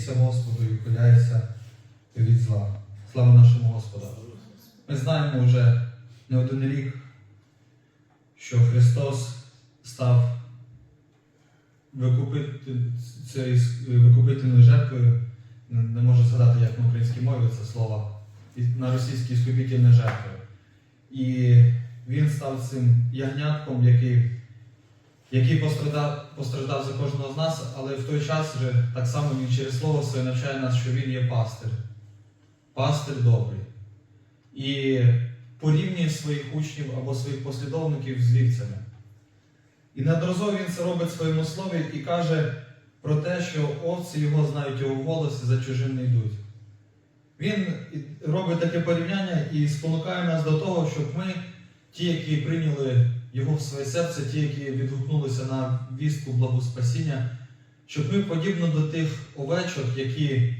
Радійся Господу і ухиляйся від зла. Слава нашому Господу! Ми знаємо вже не один рік, що Христос став викупительною жертвою. Не можу згадати, як на українській мові це слово, на російській скупительна жертва. І він став цим ягнятком, який, який постраждав, постраждав за кожного з нас, але в той час вже так само він через слово своє навчає нас, що він є пастир. Пастир добрий. І порівнює своїх учнів або своїх послідовників з вівцями. І неодноразово він це робить в своєму слові і каже про те, що овці його знають його голос і за чужим не йдуть. Він робить таке порівняння і спонукає нас до того, щоб ми, ті, які прийняли його в своє серце, ті, які відгукнулися на вістку благу спасіння, щоб ми, подібно до тих овечок, які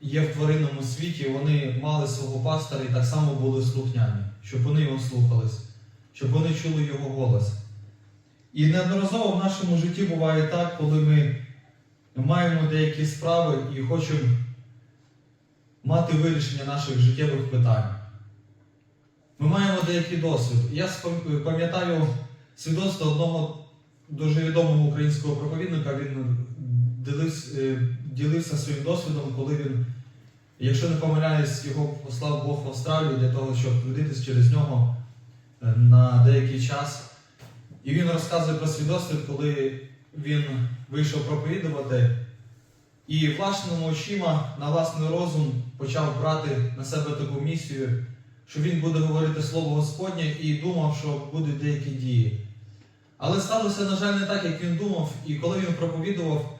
є в тваринному світі, вони мали свого пастора і так само були слухняні, щоб вони його слухались, щоб вони чули його голос. І неодноразово в нашому житті буває так, коли ми маємо деякі справи і хочемо мати вирішення наших життєвих питань. Ми маємо деякий досвід. Я пам'ятаю свідоцтво одного дуже відомого українського проповідника. Він ділився, е, ділився своїм досвідом, коли він, якщо не помиляюсь, його послав Бог в Австралію для того, щоб трудитись через нього е, на деякий час. І він розказує про свій досвід, коли він вийшов проповідувати. І власними очима на власний розум почав брати на себе таку місію, що він буде говорити Слово Господнє і думав, що будуть деякі дії. Але сталося, на жаль, не так, як він думав, і коли він проповідував,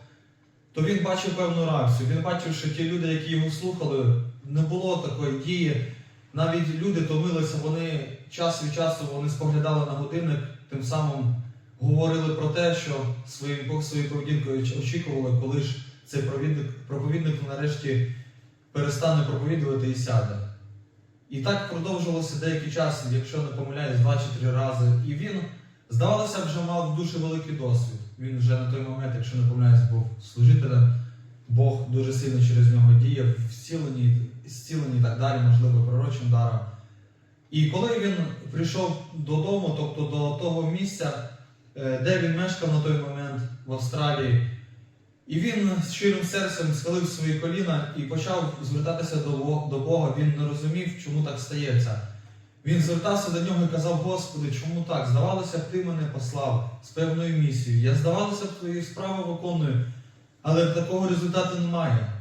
то він бачив певну реакцію. Він бачив, що ті люди, які його слухали, не було такої дії. Навіть люди томилися, вони час від часу вони споглядали на годинник, тим самим говорили про те, що своїм своєю поведінкою очікували, коли ж цей проповідник, проповідник нарешті перестане проповідувати і сяде. І так продовжувалося деякий час, якщо не помиляюсь, два чи три рази. І він, здавалося, вже мав дуже великий досвід. Він вже на той момент, якщо не помиляюсь, був служителем. Бог дуже сильно через нього діяв, зціленні, зцілені і так далі, можливо, пророчим даром. І коли він прийшов додому, тобто до того місця, е, де він мешкав на той момент в Австралії, і він щирим серцем схилив свої коліна і почав звертатися до Бога. Він не розумів, чому так стається. Він звертався до нього і казав: Господи, чому так? Здавалося б, ти мене послав з певною місією. Я здавалося б, твої справи виконую, але такого результату немає.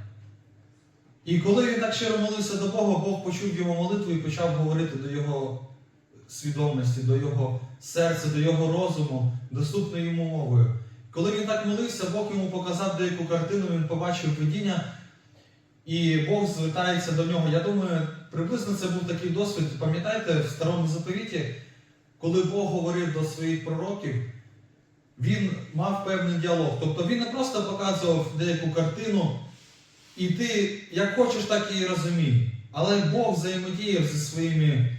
І коли він так щиро молився до Бога, Бог почув його молитву і почав говорити до його свідомості, до його серця, до його розуму, доступною йому мовою. Коли він так молився, Бог йому показав деяку картину, він побачив видіння, і Бог звертається до нього. Я думаю, приблизно це був такий досвід. Пам'ятаєте, в старому заповіті, коли Бог говорив до своїх пророків, він мав певний діалог. Тобто він не просто показував деяку картину, і ти як хочеш, так і розумій. Але Бог взаємодіяв зі своїми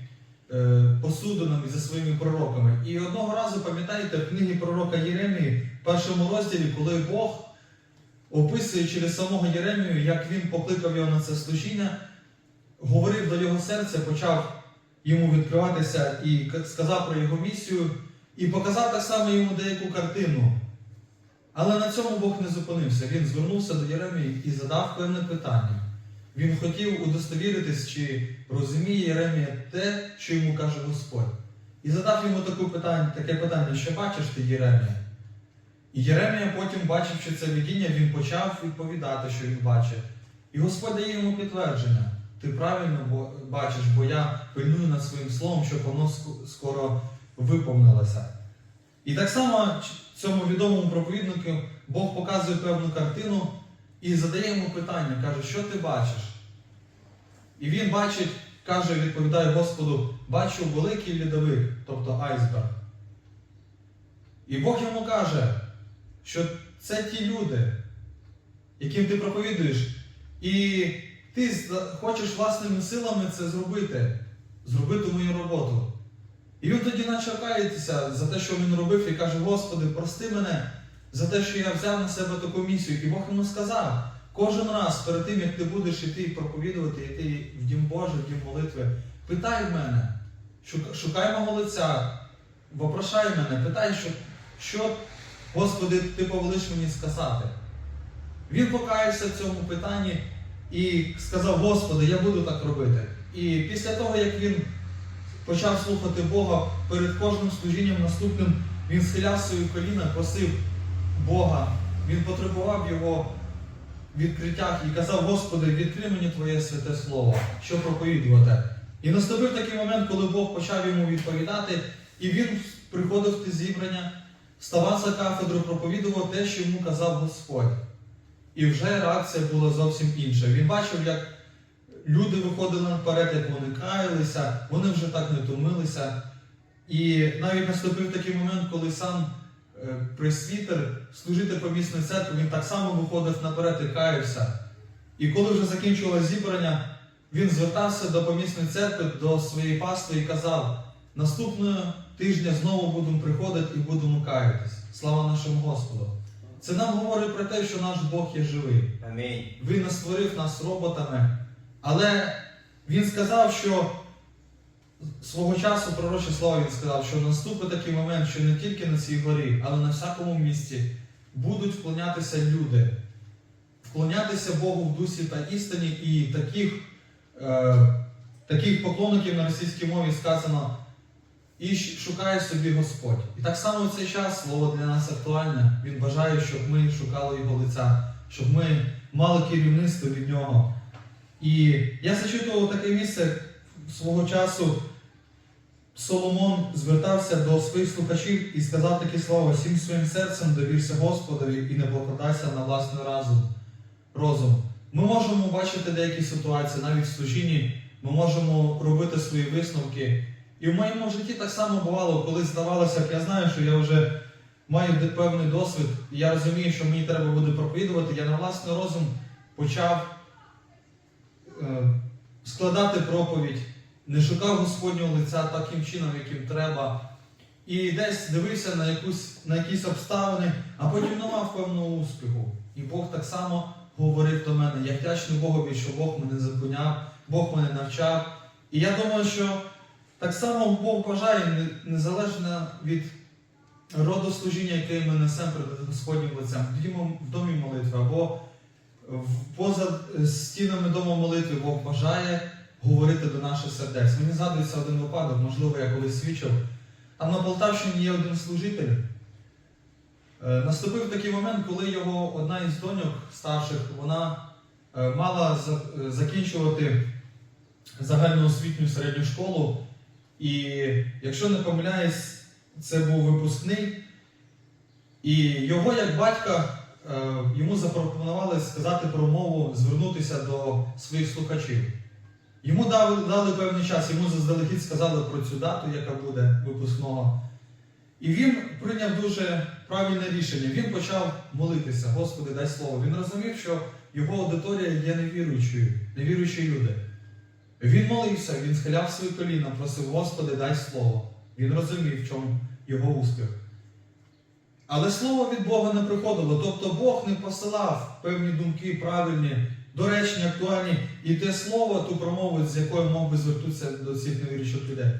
посудинами, зі своїми пророками. І одного разу, пам'ятаєте, в книгі пророка Єремії, в першому розділі, коли Бог описує через самого Єремію, як він покликав його на це служіння, говорив до його серця, почав йому відкриватися і сказав про його місію, і показав так само йому деяку картину. Але на цьому Бог не зупинився. Він звернувся до Єремії і задав певне питання. Він хотів удостовіритись, чи розуміє Єремія те, що йому каже Господь. І задав йому таке питання, таке питання, що бачиш ти, Єремія? І Єремія потім, бачивши це видіння, він почав відповідати, що він бачить. І Господь дає йому підтвердження. Ти правильно бачиш, бо я пильную над своїм словом, щоб воно скоро виповнилося. І так само цьому відомому проповіднику Бог показує певну картину і задає йому питання, каже, що ти бачиш? І він бачить, каже, відповідає Господу, бачу великий льодовик, тобто айсберг. І Бог йому каже, що це ті люди, яким ти проповідуєш, і ти хочеш власними силами це зробити, зробити мою роботу. І він тоді почав каятися за те, що він робив, і каже: Господи, прости мене, за те, що я взяв на себе таку місію. І Бог йому сказав, кожен раз перед тим, як ти будеш іти проповідувати, йти в Дім Божий, в Дім молитви, питай в мене, шукай мого лиця, вопрошай мене, питай, що, що Господи, ти повелиш мені сказати. Він покаявся в цьому питанні і сказав, Господи, я буду так робити. І після того, як він почав слухати Бога перед кожним служінням наступним, він схиляв свої коліна, просив Бога, він потребував його відкриттях і казав, Господи, відкрий мені Твоє святе Слово, що проповідувати. І наступив такий момент, коли Бог почав йому відповідати, і він приходив в зібрання, ставав за кафедру, проповідував те, що йому казав Господь. І вже реакція була зовсім інша. Він бачив, як люди виходили наперед, як вони каялися, вони вже так не томилися. І навіть наступив такий момент, коли сам пресвітер, служитель помісної церкви, він так само виходив наперед і каявся. І коли вже закінчувалося зібрання, він звертався до помісної церкви, до своєї пастви і казав: наступного тижня знову будемо приходити і будемо каятись. Слава нашому Господу! Це нам говорить про те, що наш Бог є живий. Амінь. Він не створив нас роботами. Але він сказав, що свого часу пророче слово він сказав, що наступить такий момент, що не тільки на цій горі, але на всякому місці будуть вклонятися люди, вклонятися Богу в дусі та істині, і таких, е, таких поклонників на російській мові сказано. І шукає собі Господь. І так само в цей час слово для нас актуальне. Він бажає, щоб ми шукали його лиця, щоб ми мали керівництво від нього. І я зачитував таке місце свого часу. Соломон звертався до своїх слухачів і сказав такі слова: всім своїм серцем довірся Господові і не покладайся на власний разум. розум. Ми можемо бачити деякі ситуації, навіть в служінні, ми можемо робити свої висновки. І в моєму житті так само бувало, коли здавалося я знаю, що я вже маю певний досвід, і я розумію, що мені треба буде проповідувати, я на власний розум почав е, складати проповідь, не шукав Господнього лиця таким чином, яким треба. І десь дивився на, якусь, на якісь обставини, а потім не мав певного успіху. І Бог так само говорив до мене. Я вдячний Богові, що Бог мене зупиняв, Бог мене навчав. І я думаю, що так само Бог бажає, незалежно від роду служіння, яке ми несемо перед Господнім лицем, в домі молитви або поза е, стінами дому молитви, Бог бажає говорити до наших сердець. Мені згадується один випадок, можливо, я колись свідчив. Там на Полтавщині є один служитель. Е, Наступив такий момент, коли його одна із доньок старших, вона е, мала е, закінчувати загальноосвітню середню школу. І якщо не помиляюсь, це був випускний. І його, як батька, йому запропонували сказати промову, звернутися до своїх слухачів. Йому дали, дали певний час, йому заздалегідь сказали про цю дату, яка буде випускного. І він прийняв дуже правильне рішення. Він почав молитися, Господи, дай слово. Він розумів, що його аудиторія є невіруючою, невіруючі люди. Він молився, він схиляв свої коліна, просив, Господи, дай слово. Він розумів, в чому його успіх. Але слово від Бога не приходило. Тобто Бог не посилав певні думки правильні, доречні, актуальні, і те слово, ту промову, з якою мог би звернутися до цих невіруючих людей.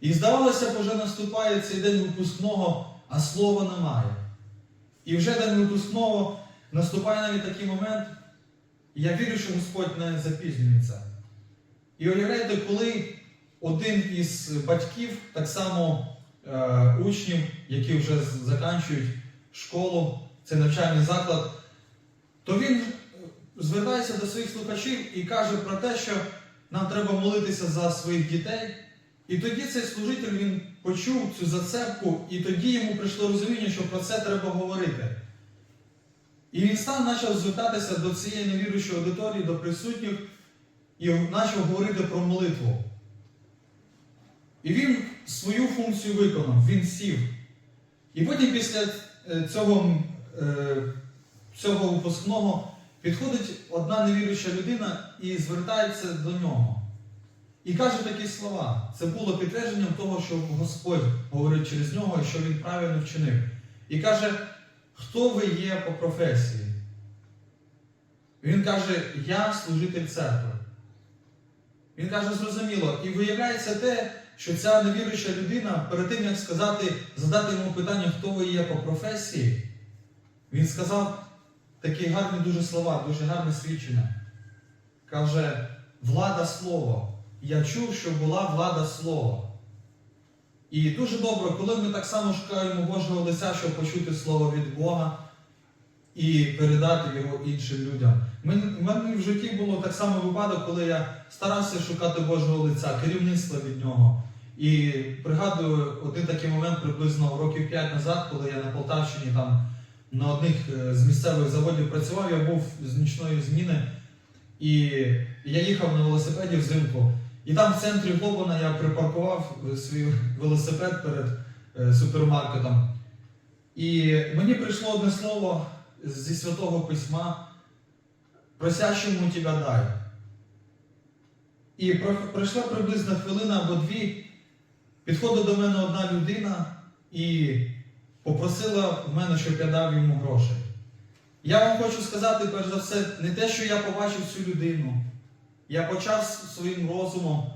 І здавалося б, вже наступає цей день випускного, а слова немає. І вже день випускного наступає навіть такий момент, і я вірю, що Господь не запізнюється. І уявляєте, коли один із батьків, так само е, учнів, які вже заканчують школу, це навчальний заклад, то він звертається до своїх слухачів і каже про те, що нам треба молитися за своїх дітей. І тоді цей служитель він почув цю зацепку, і тоді йому прийшло розуміння, що про це треба говорити. І він став почав звертатися до цієї невіруючої аудиторії, до присутніх, і почав говорити про молитву. І він свою функцію виконав, він сів. І потім після е, цього, е, цього випускного підходить одна невіруюча людина і звертається до нього. І каже такі слова. Це було підтвердженням того, що Господь говорить через нього і що він правильно вчинив. І каже: хто ви є по професії? Він каже, я служитель церкви. Він каже, зрозуміло, і виявляється те, що ця невіруюча людина, перед тим як сказати, задати йому питання, хто ви є по професії, він сказав такі гарні дуже слова, дуже гарне свідчення. Каже, влада слова. Я чув, що була влада слова. І дуже добре, коли ми так само шукаємо Божого лиця, щоб почути слово від Бога і передати його іншим людям. У мене в житті було так само випадок, коли я старався шукати Божого лиця, керівництва від нього. І пригадую один такий момент приблизно років 5 назад, коли я на Полтавщині там на одних е, з місцевих заводів працював, я був з нічної зміни, і я їхав на велосипеді взимку. І там в центрі Глобана я припаркував е, свій велосипед перед е, супермаркетом. І мені прийшло одне слово зі Святого Письма просящому тебе дай. І пройшла приблизно хвилина або дві, підходить до мене одна людина і попросила в мене, щоб я дав йому грошей. Я вам хочу сказати, перш за все, не те, що я побачив цю людину. Я почав своїм розумом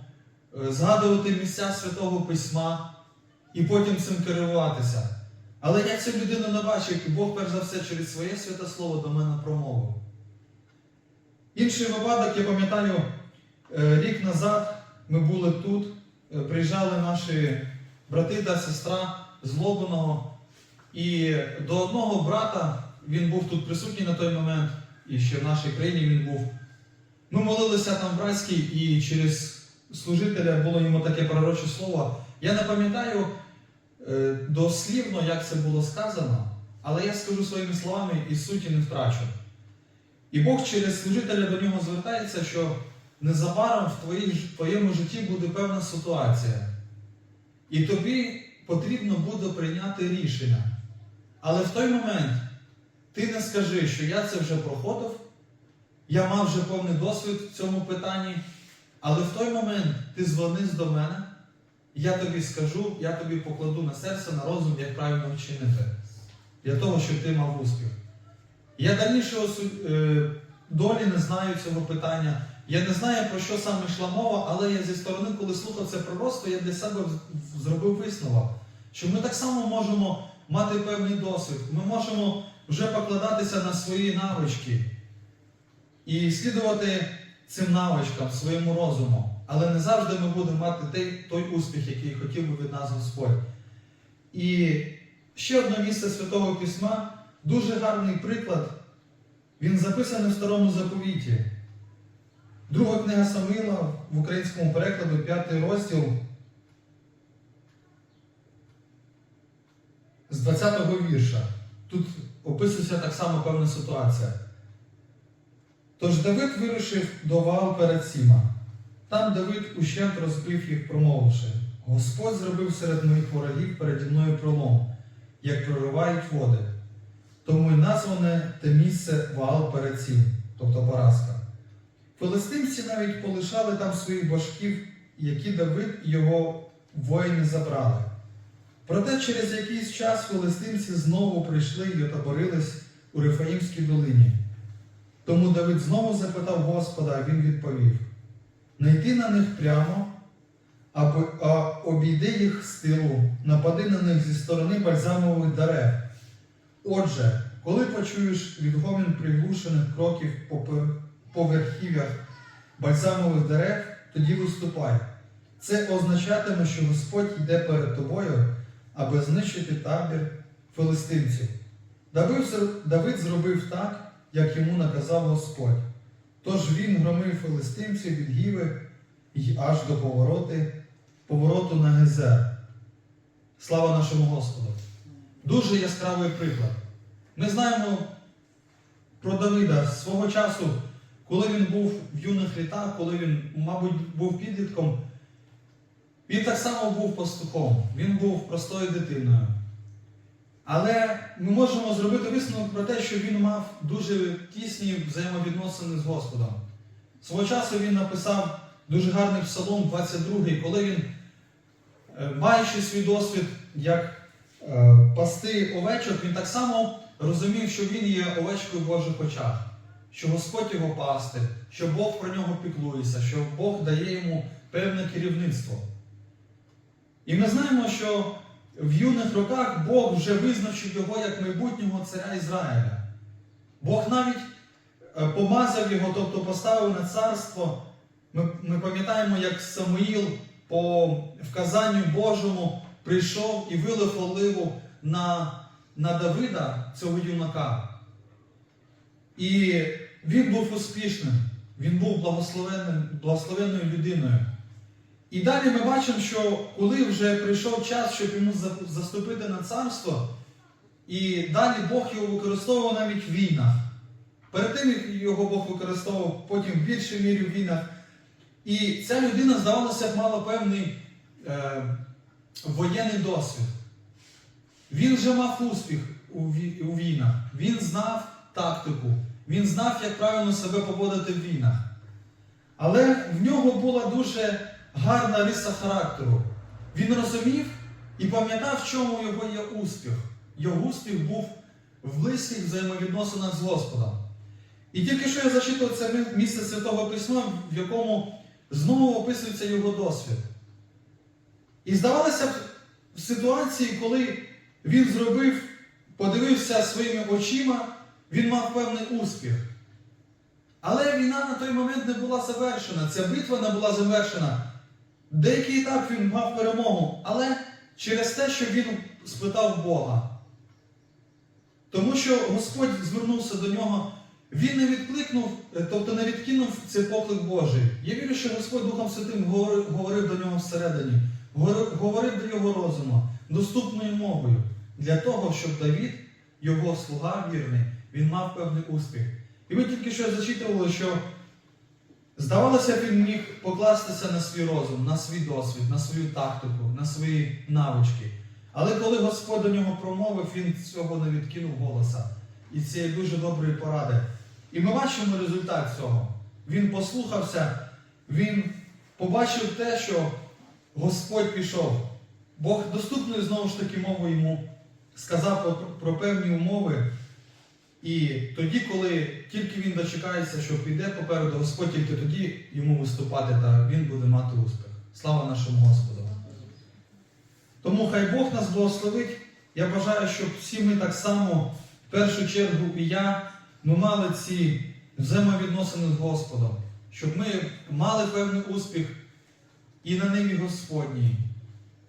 е, згадувати місця Святого Письма і потім цим керуватися. Але я цю людину не бачив, і Бог, перш за все, через своє святе слово до мене промовив. Інший випадок, я пам'ятаю, е, рік назад ми були тут, е, приїжджали наші брати та сестра з Лобаного. І до одного брата, він був тут присутній на той момент, і ще в нашій країні він був. Ми молилися там братській, і через служителя було йому таке пророче слово. Я не пам'ятаю е, дослівно, як це було сказано, але я скажу своїми словами і суті не втрачу. І Бог через служителя до нього звертається, що незабаром в твоєму житті буде певна ситуація. І тобі потрібно буде прийняти рішення. Але в той момент ти не скажи, що я це вже проходив, я мав вже повний досвід в цьому питанні, але в той момент ти звернись до мене, я тобі скажу, я тобі покладу на серце, на розум, як правильно вчинити, для того, щоб ти мав успіх. Я дальнішого е, долі не знаю цього питання. Я не знаю, про що саме йшла мова, але я зі сторони, коли слухав це пророцтво, я для себе зробив висновок, що ми так само можемо мати певний досвід. Ми можемо вже покладатися на свої навички і слідувати цим навичкам, своєму розуму. Але не завжди ми будемо мати той, той успіх, який хотів би від нас Господь. І ще одне місце Святого Письма, дуже гарний приклад. Він записаний в старому заповіті. Друга книга Самуїла в українському перекладу, п'ятий розділ. З 20-го вірша. Тут описується так само певна ситуація. Тож Давид вирушив до Ваал перед Сіма. Там Давид ущент розбив їх, промовивши: Господь зробив серед моїх ворогів переді мною пролом, як проривають води. Тому й назване те місце Ваал перед Сім, тобто поразка. Филистимці навіть полишали там своїх башків, які Давид і його воїни забрали. Проте через якийсь час филистимці знову прийшли і отаборились у Рефаїмській долині. Тому Давид знову запитав Господа, а він відповів: не йти на них прямо, а обійди їх з тилу, напади на них зі сторони бальзамових дерев. Отже, коли почуєш відгомін приглушених кроків по, пер- по верхів'ях бальзамових дерев, тоді виступай. Це означатиме, що Господь йде перед тобою, аби знищити табір филистимців. Давид, зробив так, як йому наказав Господь. Тож він громив филистимців від Гіви й аж до повороти, повороту на Гезер. Слава нашому Господу! Дуже яскравий приклад. Ми знаємо про Давида свого часу, коли він був в юних літах, коли він, мабуть, був підлітком, він так само був пастухом, він був простою дитиною. Але ми можемо зробити висновок про те, що він мав дуже тісні взаємовідносини з Господом. Свого часу він написав дуже гарний псалом 22, коли він, е, маючи свій досвід як е, пасти овечок, він так само розумів, що він є овечкою Божих очах, що Господь його пастир, що Бог про нього піклується, що Бог дає йому певне керівництво. І ми знаємо, що в юних роках Бог вже визначив його як майбутнього царя Ізраїля. Бог навіть е, помазав його, тобто поставив на царство. Ми, ми пам'ятаємо, як Самуїл по вказанню Божому прийшов і вилив оливу на, на Давида, цього юнака. І він був успішним, він був благословенною людиною. І далі ми бачимо, що коли вже прийшов час, щоб йому заступити на царство, і далі Бог його використовував навіть в війнах. Перед тим, як його Бог використовував потім в більшій мірі в війнах. І ця людина, здавалося б, мала певний е, воєнний досвід. Він вже мав успіх у, у війнах. Він знав тактику, він знав, як правильно себе поводити в війнах. Але в нього була дуже гарна риса характеру. Він розумів і пам'ятав, в чому його є успіх. Його успіх був в близьких взаємовідносинах з Господом. І тільки що я зачитав це місце Святого Письма, в якому знову описується його досвід. І здавалося б, в ситуації, коли він зробив, подивився своїми очима, він мав певний успіх. Але війна на той момент не була завершена, ця битва не була завершена. Деякий етап він мав перемогу, але через те, що він спитав Бога. Тому що Господь звернувся до нього, він не відкликнув, е, тобто не відкинув цей поклик Божий. Я вірю, що Господь Духом Святим говорив, до нього всередині, говорив до його розуму, доступною мовою, для того, щоб Давід, його слуга вірний, він мав певний успіх. І ми тільки що зачитували, що здавалося, він міг покластися на свій розум, на свій досвід, на свою тактику, на свої навички. Але коли Господь до нього промовив, він цього не відкинув голоса. І цієї дуже доброї поради. І ми бачимо результат цього. Він послухався, він побачив те, що Господь пішов. Бог доступною знову ж таки мовою йому сказав про, про певні умови. І тоді, коли тільки він дочекається, що піде попереду, Господь тільки тоді йому виступати, та він буде мати успіх. Слава нашому Господу! Тому хай Бог нас благословить. Я бажаю, щоб всі ми так само, в першу чергу і я, ми мали ці взаємовідносини з Господом, щоб ми мали певний успіх і на ниві Господній,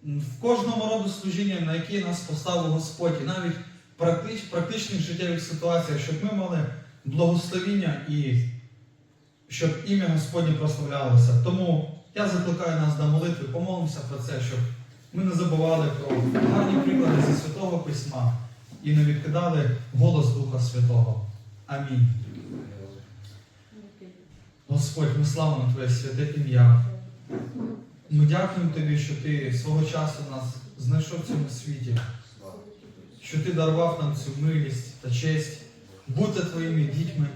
в кожному роду служіння, на яке нас поставив Господь, і навіть практич, практичних життєвих ситуаціях, щоб ми мали благословіння і щоб ім'я Господнє прославлялося. Тому я закликаю нас до молитви, помолимося про це, щоб ми не забували про гарні приклади зі Святого Письма і не відкидали голос Духа Святого. Амінь. Господь, ми славимо Твоє святе ім'я. Ми дякуємо Тобі, що Ти свого часу нас знайшов в цьому світі, що Ти дарував нам цю милість та честь бути Твоїми дітьми.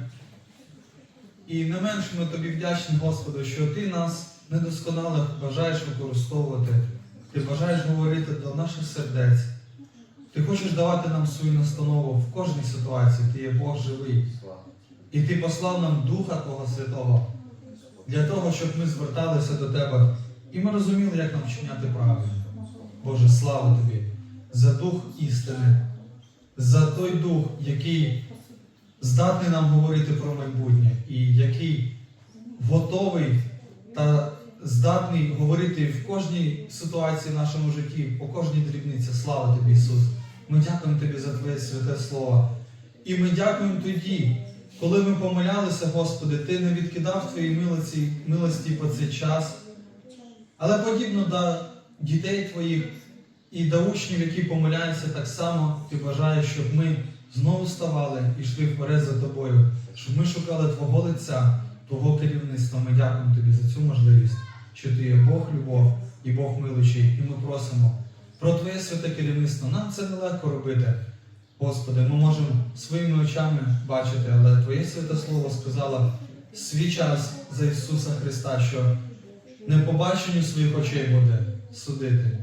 І не менш ми тобі вдячні, Господи, що Ти нас недосконалих бажаєш використовувати. Ти бажаєш говорити до наших сердець. Ти хочеш давати нам свою настанову в кожній ситуації. Ти є Бог живий. І Ти послав нам Духа Твого Святого для того, щоб ми зверталися до Тебе. І ми розуміли, як нам вчиняти правильно. Боже, слава Тобі за дух істини, за той дух, який здатний нам говорити про майбутнє, і який готовий та здатний говорити в кожній ситуації в нашому житті, по кожній дрібниці. Слава тобі, Ісус! Ми дякуємо Тобі за Твоє святе Слово. І ми дякуємо тоді, коли ми помилялися, Господи, Ти не відкидав Твої милості, милості по цей час. Але подібно до дітей Твоїх і до учнів, які помиляються, так само Ти бажаєш, щоб ми знову ставали і йшли вперед за Тобою, щоб ми шукали Твого лиця, Твого керівництва. Ми дякуємо Тобі за цю можливість, що Ти є Бог любов і Бог милуючий, і ми просимо про Твоє святе керівництво. Нам це нелегко робити. Господи, ми можемо своїми очами бачити, але Твоє святе Слово сказало свій час за Ісуса Христа, що не по баченню своїх очей буде судити,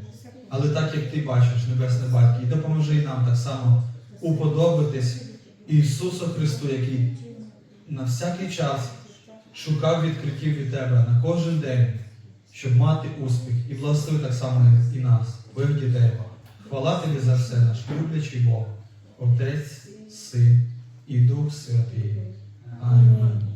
але так, як Ти бачиш, Небесне Батько, і допоможи нам так само уподобитись Ісусу Христу, який на всякий час шукав відкриттів від тебе на кожен день, щоб мати успіх і благослови так само і нас, твоїх дітей. Хвала тобі за все, наш люблячий Бог, Отець, Син і Дух Святий. Амінь.